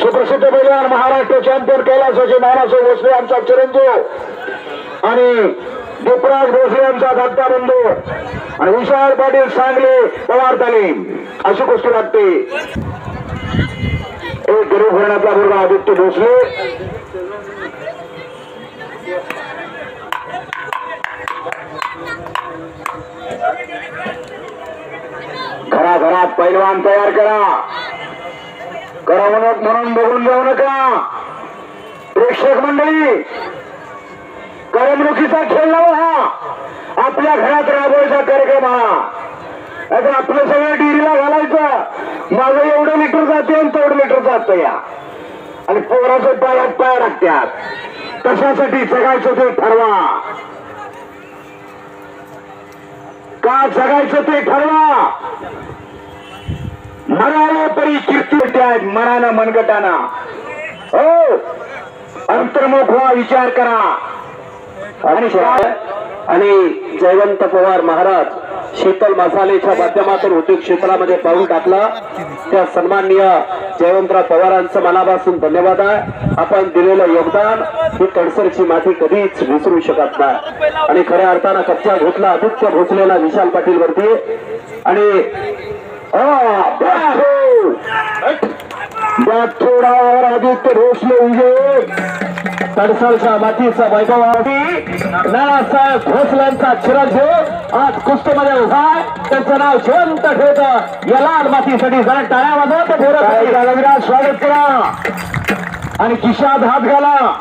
सुप्रसिद्ध पैलवान महाराष्ट्र चॅम्पियन कैलासाचे नानासो भोसले आमचा चिरंजीव आणि दीपराज भोसले आमचा धाकटा बंधू आणि विशाल पाटील सांगले पवार तालीम. अशी गोष्टी लागते. एक गरीब घराण्यातला मुलगा आदित्य भोसले. घराघरात पैलवान तयार करा. करमणूक म्हणून बघून जाऊ नका. प्रेक्षक मंडळी करमणुकीचा खेळ लावा. हा आपल्या घरात राबवायचा कार्यक्रम हा. आता आपलं सगळं डिरीला घालायचं. माझं एवढं लिटर जाते आणि तेवढं लिटर जात या. आणि पोराचं पायात पाय टाकत्यात कशासाठी जगायचं ते ठरवा. का जगायचं ते ठरवा? मनाला तरी कीर्ती आहेत मनानं मनगटाना. हो. अंतर्मुख व्हा विचार करा. आणि? आणि जयवंत पवार महाराज शीतल मसालेच्या माध्यमातून उद्योग क्षेत्रामध्ये पाऊल टाकला. त्या सन्माननीय जयवंतराव पवारांचं मनापासून धन्यवाद आहे. आपण दिलेलं योगदान ही तडसरची माती कधीच विसरू शकत नाही. आणि खऱ्या अर्थानं कच्चा घोटला आदित्य भोसलेला विशाल पाटील वरती. आणि हा, ब्रावो! आदित्य भोसले उजे तडसरच्या मातीचा वैभव नानासाहेब भोसल्यांचा चिरंजीव. आज कुस्तीमध्ये उभा त्यांचं नाव जिवंत ठेवत. या लाल मातीसाठी जरा टाळ्या वाजवत स्वागत करा आणि किशात हात घाला.